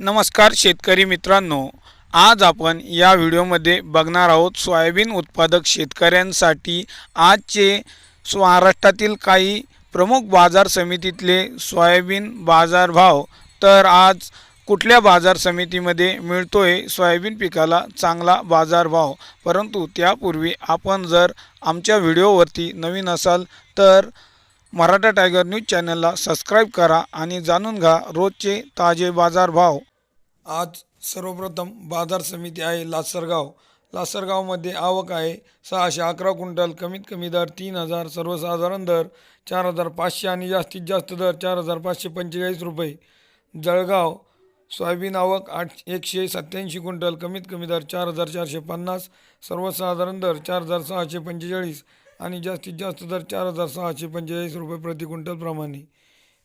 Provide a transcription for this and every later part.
नमस्कार शेतकरी मित्रांनो आज आपण या व्हिडिओमध्ये बघणार आहोत सोयाबीन उत्पादक शेतकऱ्यांसाठी आजचे महाराष्ट्रातील काही प्रमुख बाजार समितीतले सोयाबीन बाजारभाव. तर आज कुठल्या बाजार समितीमध्ये मिळतोय सोयाबीन पिकाला चांगला बाजारभाव? परंतु त्यापूर्वी आपण जर आमच्या व्हिडिओवरती नवीन असाल तर मराठा टायगर न्यूज चॅनलला सबस्क्राईब करा आणि जाणून घ्या रोजचे ताजे बाजारभाव. आज सर्वप्रथम बाजार समिती आहे लासरगाव. लासरगावमध्ये आवक आहे. सहाशे अकरा क्विंटल कमीत कमी दर तीन हजार सर्वसाधारण दर चार हजार पाचशे आणि जास्तीत जास्त दर चार हजार पाचशे पंचेचाळीस रुपये. जळगाव सोयाबीन आवक आठ एकशे सत्याऐंशी क्विंटल कमीत कमी दर चार हजार चारशे पन्नास सर्वसाधारण दर चार हजार सहाशे पंचेचाळीस. आणि जास्तीत जास्त दर चार हजार सहाशे पंचेचाळीस रुपये प्रति क्विंटल प्रमाणे.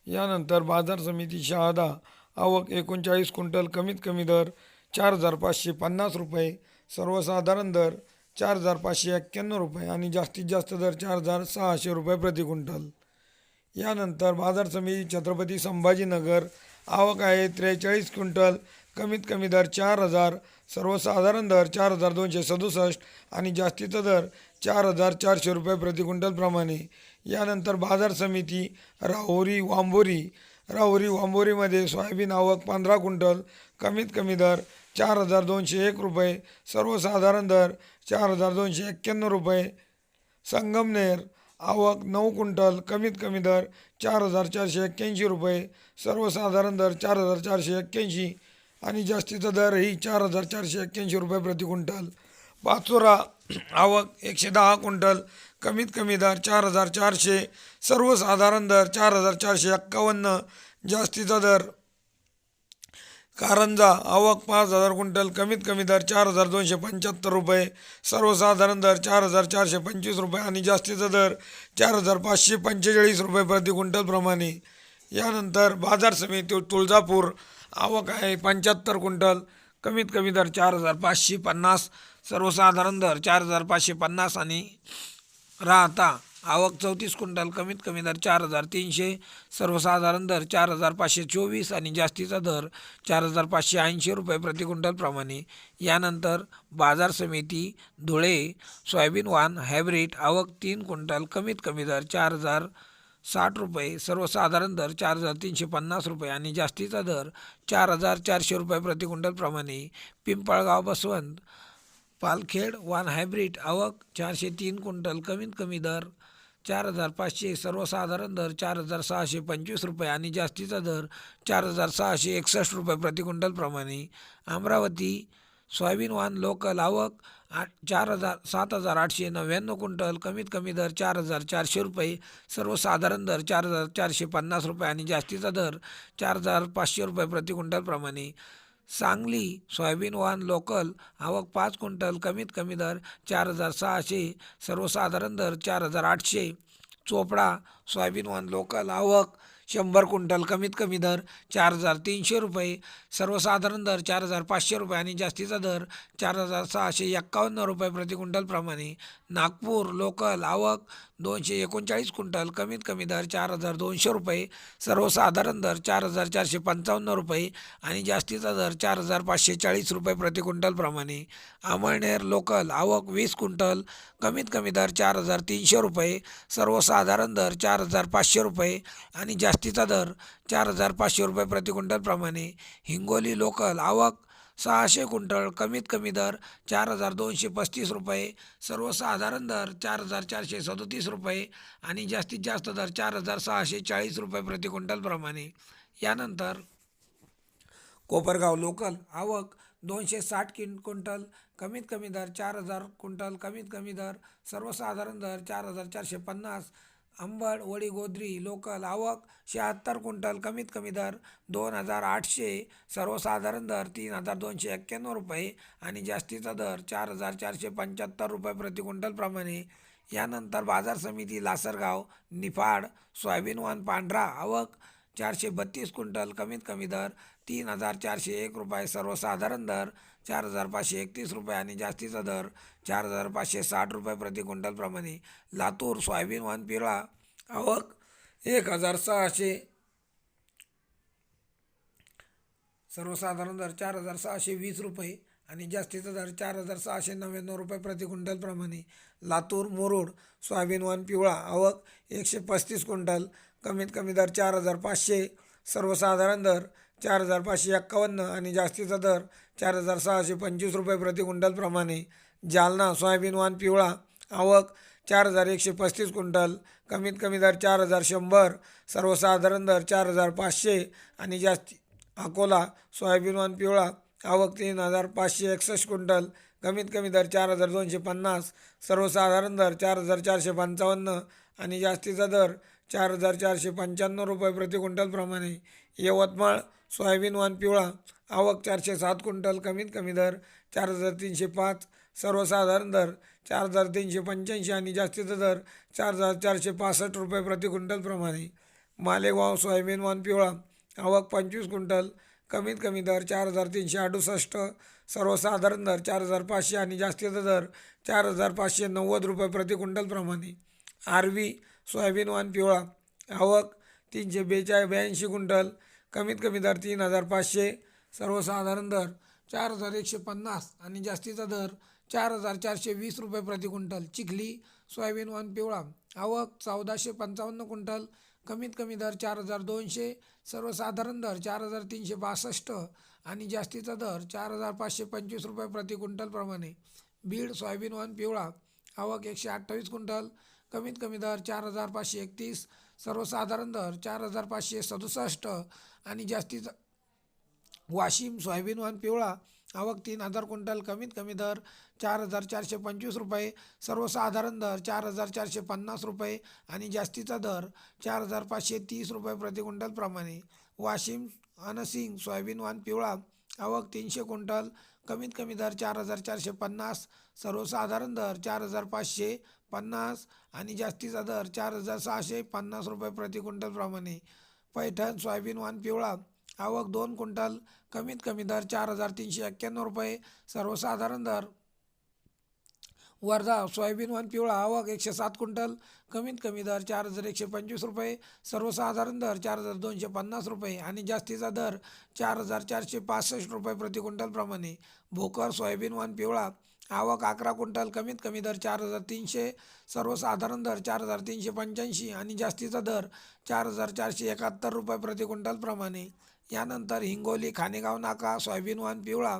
यानंतर बाजार समिती शहादा आवक एकोणचाळीस क्विंटल कमीत कमी दर चार हजार पाचशे पन्नास रुपये सर्वसाधारण दर चार हजार पाचशे एक्क्याण्णव रुपये आणि जास्तीत जास्त दर चार हजार सहाशे रुपये प्रति क्विंटल. यानंतर बाजार समिती छत्रपती संभाजीनगर आवक आहे त्रेचाळीस क्विंटल कमीत कमी दर चार हजार सर्वसाधारण दर चार हजार दोनशे सदुसष्ट आणि जास्तीचा दर चार हजार चारशे रुपये प्रति क्विंटलप्रमाणे. यानंतर बाजार समिती राहुरी वांबोरी. राहुरी वांबोरीमध्ये सोयाबीन आवक पंधरा क्विंटल कमीत कमी दर चार हजार दोनशे एक रुपये सर्वसाधारण दर चार हजार दोनशे एक्क्याण्णव रुपये. संगमनेर आवक नऊ क्विंटल कमीत कमी दर चार हजार चारशे एक्क्याऐंशी रुपये सर्वसाधारण दर चार हजार चारशे एक्क्याऐंशी आणि जास्तीचा दरही चार हजार चारशे एक्क्याऐंशी रुपये प्रति क्विंटल. पाचोरा आवक एकशे दहा क्विंटल कमीत कमी दर चार हजार चारशे सर्वसाधारण दर चार हजार चारशे एक्कावन्न जास्तीचा दर कारंजा आवक पाच हजार क्विंटल कमीत कमी दर चार हजार दोनशे पंच्याहत्तर रुपये सर्वसाधारण दर चार हजार चारशे पंचवीस रुपये आणि जास्तीचा दर चार हजार पाचशे पंचेचाळीस रुपये प्रति क्विंटलप्रमाणे यानंतर बाजार समिती तुळजापूर आवक आहे पंच्याहत्तर क्विंटल कमीत कमी दर चार हजार पाचशे पन्नास सर्वसाधारण दर चार हजार पाचशे पन्नास आणि राहता आवक चौतीस क्विंटल कमीत कमी दर चार हजार तीनशे सर्वसाधारण दर चार हजार पाचशे चोवीस आणि जास्तीचा दर चार हजार पाचशे ऐंशी रुपये प्रति क्विंटलप्रमाणे यानंतर बाजार समिती धुळे सोयाबीन वान हायब्रिड आवक तीन क्विंटल कमीत कमी दर चार हजार साठ रुपये सर्वसाधारण दर चार हजार तीनशे पन्नास रुपये आणि जास्तीचा दर चार हजार चारशे रुपये प्रति क्विंटलप्रमाणे पिंपळगाव बसवंत पालखेड वान हायब्रिड आवक चारशे तीन क्विंटल कमीत कमी दर चार हजार पाचशे सर्वसाधारण दर चार हजार सहाशे पंचवीस रुपये आणि जास्तीचा दर चार हजार सहाशे एकसष्ट रुपये प्रति अमरावती सोयाबीन वान लोकल आवक आठ चार हजार सात हजार आठशे नव्याण्णव क्विंटल कमीत कमी दर चार हजार चारशे रुपये सर्वसाधारण दर चार हजार चारशे पन्नास रुपये आणि जास्तीचा दर चार हजार पाचशे रुपये प्रति सांगली सोयाबीन वाहन लोकल आवक पाच क्विंटल कमीत कमी दर चार हजार सहाशे सर्वसाधारण दर चार हजार आठशे. चोपडा सोयाबीन वाहन लोकल आवक शंभर क्विंटल कमीत कमी दर चार हजार तीनशे रुपये. सर्वसाधारण दर चार हजार पाचशे रुपये आणि जास्तीचा दर चार हजार सहाशे एक्कावन्न रुपये प्रति क्विंटलप्रमाणे नागपूर लोकल आवक दोनशे एकोणचाळीस क्विंटल कमीत कमी दर चार हजार दोनशे रुपये. सर्वसाधारण दर चार हजार चारशे पंचावन्न रुपये आणि जास्तीचा दर चार हजार पाचशे चाळीस रुपये प्रति क्विंटलप्रमाणे अमळनेर लोकल आवक वीस क्विंटल कमीत कमी दर चार हजार तीनशे रुपये. सर्वसाधारण दर चार हजार पाचशे रुपये आणि जास्त जास्तीचा दर चार हजार पाचशे रुपये प्रति क्विंटलप्रमाणे हिंगोली लोकल आवक सहाशे क्विंटल कमीत कमी दर चार हजार दोनशे पस्तीस रुपये सर्वसाधारण दर चार हजार चारशे सदोतीस रुपये आणि जास्तीत जास्त दर चार हजार सहाशे चाळीस रुपये प्रति क्विंटलप्रमाणे यानंतर कोपरगाव लोकल आवक दोनशे साठ किन क्विंटल कमीत कमी दर चार हजार क्विंटल कमीत कमी दर सर्वसाधारण दर चार हजार चारशे पन्नास अंबड वडीगोद्री लोकल आवक शहात्तर क्विंटल कमीत कमी दर दोन हजार आठशे सर्वसाधारण दर तीन हजार दोनशे एक्क्याण्णव रुपये आणि जास्तीचा दर चार हजार चारशे पंच्याहत्तर रुपये प्रति क्विंटलप्रमाणे यानंतर बाजार समिती लासरगाव निफाड सोयाबीन वान पांढरा आवक चारशे बत्तीस क्विंटल कमीत कमी दर तीन हजार चारशे एक रुपये सर्वसाधारण दर चार हजार पाचशे एकतीस रुपये आणि जास्तीचा दर चार हजार पाचशे साठ रुपये प्रति क्विंटलप्रमाणे लातूर सोयाबीन वन पिवळा. आवक एक हजार सहाशे सर्वसाधारण दर चार हजार सहाशे वीस रुपये आणि जास्तीचा दर चार हजार सहाशे नव्याण्णव रुपये प्रति क्विंटलप्रमाणे लातूर मुरुड सोयाबीन वन पिवळा. आवक एकशे पस्तीस क्विंटल कमीत कमी दर चार हजार पाचशे सर्वसाधारण दर चार हजार पाचशे एक्कावन्न आणि जास्तीचा दर चार हजार सहाशे पंचवीस रुपये प्रति क्विंटलप्रमाणे जालना सोयाबीन वाण पिवळा आवक चार हजार एकशे पस्तीस क्विंटल कमीत कमी दर चार हजार शंभर सर्वसाधारण दर चार हजार पाचशे आणि जास्ती अकोला सोयाबीन वाण पिवळा आवक तीन हजार पाचशे एकसष्ट क्विंटल कमीत कमी दर चार हजार दोनशे पन्नास सर्वसाधारण दर चार हजार चारशे पंचावन्न आणि जास्तीचा दर चार हजार चारशे पंच्याण्णव रुपये प्रति क्विंटलप्रमाणे यवतमाळ सोयाबीन वाण पिवळा आवक चारशे सात क्विंटल कमीत कमी दर चार हजार तीनशे पाच सर्वसाधारण दर चार हजार तीनशे पंच्याऐंशी आणि जास्तीचा दर चार हजार चारशे पासष्ट रुपये प्रति क्विंटलप्रमाणे मालेगाव सोयाबीन वाण पिवळा आवक पंचवीस क्विंटल कमीत कमी दर चार हजार तीनशे अडुसष्ट सर्वसाधारण दर चार हजार पाचशे आणि जास्तीचा दर चार हजार पाचशे नव्वद रुपये प्रति क्विंटलप्रमाणे आरवी सोयाबीन वाण पिवळा. आवक तीनशे बेचाळीस ब्याऐंशी क्विंटल. कमीत कमी दर तीन हजार पाचशे सर्वसाधारण दर चार हजार एकशे पन्नास आणि जास्तीचा दर चार हजार चारशे वीस रुपये प्रति क्विंटल. चिखली सोयाबीन वाण पिवळा. आवक चौदाशे पंचावन्न क्विंटल. कमीत कमी दर चार हजार दोनशे सर्वसाधारण दर चार हजार तीनशे बासष्ट आणि जास्तीचा दर चार हजार पाचशे पंचवीस रुपये प्रति क्विंटलप्रमाणे बीड सोयाबीन वन पिवळा आवक एकशे अठ्ठावीस क्विंटल कमीत कमी दर चार हजार पाचशे एकतीस सर्वसाधारण दर चार हजार पाचशे सदुसष्ट आणि जास्तीचा वाशिम सोयाबीन वन पिवळा आवक तीन हजार क्विंटल कमीत कमी दर चार हजार चारशे पंचवीस रुपये सर्वसाधारण दर चार हजार चारशे पन्नास रुपये आणि जास्तीचा दर चार हजार पाचशे तीस रुपये प्रति क्विंटलप्रमाणे वाशिम अनसिंग सोयाबीन वान पिवळा आवक तीनशे क्विंटल कमीत कमी दर चार हजार चारशे पन्नास सर्वसाधारण दर चार हजार पाचशे पन्नास आणि जास्तीचा दर चार हजार सहाशे पन्नास रुपये प्रति क्विंटलप्रमाणे पैठण सोयाबीन वान पिवळा आवक दोन क्विंटल कमीत कमी दर चार हजार तीनशे एक्क्याण्णव रुपये सर्वसाधारण दर. वर्धा सोयाबीन वन पिवळा आवक एकशे सात क्विंटल कमीत कमी दर चार हजार एकशे पंचवीस रुपये सर्वसाधारण दर चार हजार दोनशे पन्नास रुपये आणि जास्तीचा दर चार हजार चारशे पासष्ट रुपये प्रति क्विंटलप्रमाणे भोकर सोयाबीन वन पिवळा आवक अकरा क्विंटल कमीत कमी दर चार हजार तीनशे सर्वसाधारण दर चार हजार तीनशे पंच्याऐंशी आणि जास्तीचा दर चार हजार चारशे एकाहत्तर रुपये प्रति क्विंटलप्रमाणे यानंतर हिंगोली खानेगाव नाका सोयाबीन वन पिवळा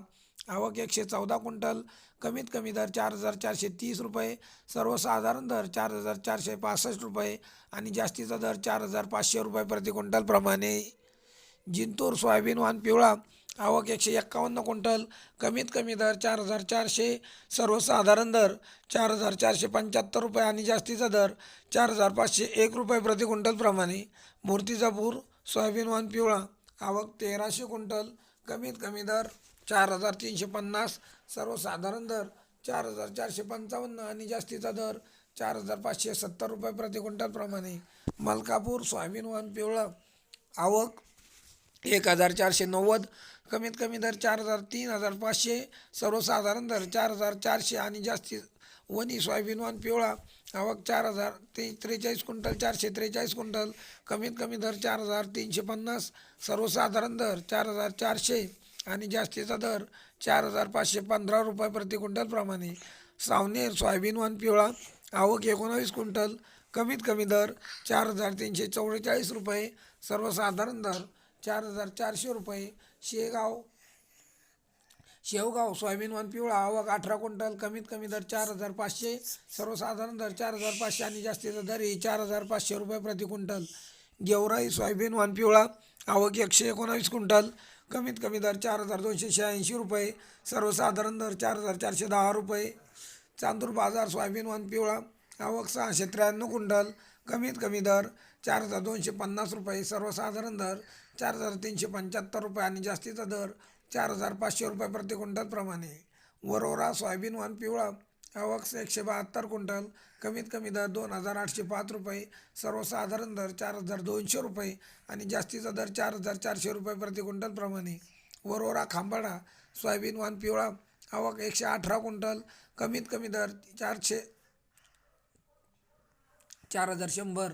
आवक एकशे चौदा क्विंटल कमीत कमी दर चार हजार चारशे तीस रुपये सर्वसाधारण दर चार हजार चारशे पासष्ट रुपये आणि जास्तीचा दर चार हजार पाचशे रुपये प्रति क्विंटलप्रमाणे जिंतूर सोयाबीन वाहन पिवळा आवक एकशे एक्कावन्न क्विंटल कमीत कमी दर चार हजार चारशे सर्वसाधारण दर चार हजार चारशे पंच्याहत्तर रुपये आणि जास्तीचा दर चार हजार पाचशे एक रुपये प्रति क्विंटलप्रमाणे मूर्तिजापूर सोयाबीन वाहन पिवळा आवक तेराशे क्विंटल कमीत कमी दर चार हजार तीनशे पन्नास सर्वसाधारण दर चार हजार चारशे पंचावन्न आणि जास्तीचा दर चार हजार पाचशे सत्तर रुपये प्रति क्विंटलप्रमाणे मलकापूर सोयाबीन वन पिवळा आवक एक हजार चारशे नव्वद कमीत कमी दर चार हजार तीन हजार पाचशे सर्वसाधारण दर चार हजार चारशे आणि जास्ती वनी सोयाबीन वन पिवळा आवक चार हजार ते त्रेचाळीस क्विंटल चारशे त्रेचाळीस क्विंटल कमीत कमी दर चार हजार तीनशे पन्नास सर्वसाधारण दर चार हजार चारशे आणि जास्तीचा दर चार हजार पाचशे पंधरा रुपये प्रति क्विंटलप्रमाणे सावनेर सोयाबीन वन पिवळा आवक एकोणावीस क्विंटल कमीत कमी दर चार हजार तीनशे चौवेचाळीस रुपये सर्वसाधारण दर चार हजार चारशे रुपये शेगाव शेवगाव सोयाबीन वन पिवळा आवक अठरा क्विंटल कमीत कमी दर चार हजार पाचशे सर्वसाधारण दर चार हजार पाचशे आणि जास्तीचा दर ही चार हजार पाचशे रुपये प्रति क्विंटल. गेवराई सोयाबीन वन पिवळा आवक एकशे एकोणावीस क्विंटल कमीत कमी दर चार हजार दोनशे शहाऐंशी रुपये सर्वसाधारण दर चार हजार चारशे दहा रुपये. चांदूर बाजार सोयाबीन वन पिवळा आवक सहाशे त्र्याण्णव क्विंटल कमीत कमी दर चार हजार दोनशे पन्नास रुपये सर्वसाधारण दर चार हजार तीनशे पंच्याहत्तर रुपये आणि जास्तीचा दर चार हजार पाचशे रुपये प्रति क्विंटल प्रमाणे. वरोरा सोयाबीन वन पिवळा आवक एकशे बहात्तर क्विंटल कमीत कमी दर दोन हजार आठशे पाच रुपये सर्वसाधारण दर चार हजार दोनशे रुपये आणि जास्तीचा दर चार हजार चारशे रुपये प्रति क्विंटल प्रमाणे. वरोरा खांबाडा सोयाबीन वन पिवळा आवक एकशे अठरा क्विंटल कमीत कमी दर चारशे चार हजार शंभर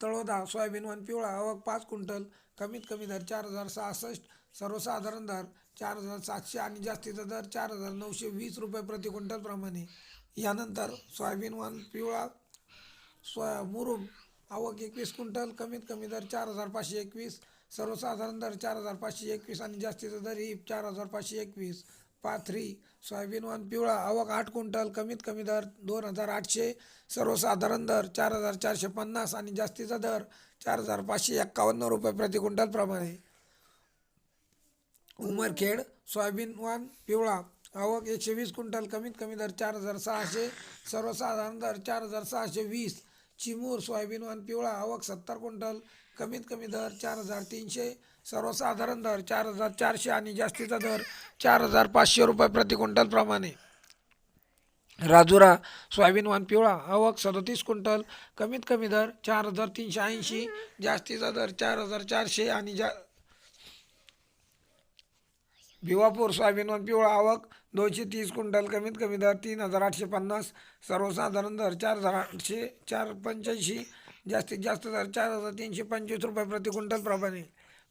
तळोदा सोयाबीन वन पिवळा आवक पाच क्विंटल कमीत कमी दर चार हजार सहासष्ट सर्वसाधारण दर चार हजार सातशे आणि जास्तीचा दर चार हजार नऊशे वीस रुपये प्रति क्विंटलप्रमाणे यानंतर सोयाबीन वन पिवळा सोया मुरुम आवक एकवीस क्विंटल कमीत कमी दर चार हजार पाचशे एकवीस सर्वसाधारण दर चार हजार पाचशे एकवीस आणि जास्तीचा दर ही चार हजार पाचशे एकवीस. पाथरी सोयाबीन वन पिवळा आवक आठ क्विंटल कमीत कमी दर दोन हजार आठशे सर्वसाधारण दर चार हजार चारशे पन्नास आणि जास्तीचा दर चार हजार पाचशे एक्कावन्न रुपये प्रति क्विंटलप्रमाणे उमरखेड सोयाबीन वाण पिवळा. आवक एकशे वीस क्विंटल कमीत कमी दर चार हजार सहाशे सर्वसाधारण दर चार हजार सहाशे वीस. चिमूर सोयाबीन वाण पिवळा. आवक सत्तर क्विंटल कमीत कमी दर चार हजार तीनशे. सर्वसाधारण दर चार हजार चारशे आणि जास्तीचा दर चार हजार पाचशे रुपये प्रति क्विंटलप्रमाणे राजुरा सोयाबीन वाण पिवळा. आवक सदतीस क्विंटल कमीत कमी दर चार हजार तीनशे ऐंशी. जास्तीचा दर चार हजार चारशे आणि जा भिवापूर सोयाबीन वन पिवळा आवक दोनशे तीस क्विंटल कमीत कमी दर तीन हजार आठशे पन्नास सर्वसाधारण दर चार हजार आठशे चार पंच्याऐंशी जास्तीत जास्त दर चार हजार तीनशे पंचवीस रुपये प्रति क्विंटल प्रमाणे.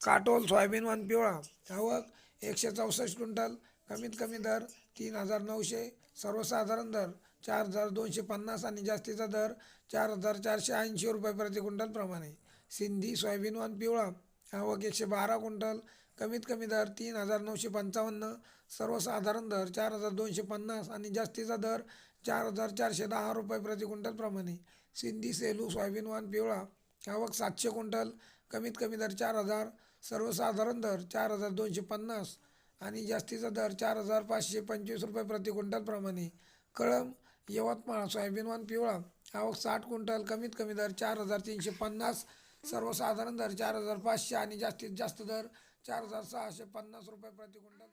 काटोल सोयाबीन वन पिवळा आवक एकशे चौसष्ट क्विंटल कमीत कमी दर तीन हजार नऊशे सर्वसाधारण दर चार हजार दोनशे पन्नास आणि जास्तीचा दर चार हजार चारशे ऐंशी रुपये प्रति क्विंटल प्रमाणे. सिंधी सोयाबीन वन पिवळा आवक एकशे बारा क्विंटल कमीत कमी दर तीन हजार नऊशे पंचावन्न सर्वसाधारण दर चार हजार दोनशे पन्नास आणि जास्तीचा दर चार हजार चारशे दहा रुपये प्रति क्विंटलप्रमाणे सिंधी सेलू सोयाबीन वाण पिवळा आवक सातशे क्विंटल कमीत कमी दर चार हजार सर्वसाधारण दर चार हजार दोनशे पन्नास आणि जास्तीचा दर चार हजार पाचशे पंचवीस रुपये प्रति क्विंटलप्रमाणे कळम यवतमाळ सोयाबीन वाण पिवळा आवक साठ क्विंटल कमीत कमी दर चार हजार तीनशे पन्नास सर्वसाधारण दर चार हजार पाचशे आणि जास्तीत जास्त दर चार हजार सहाशे पन्नास रुपये प्रति क्विंटल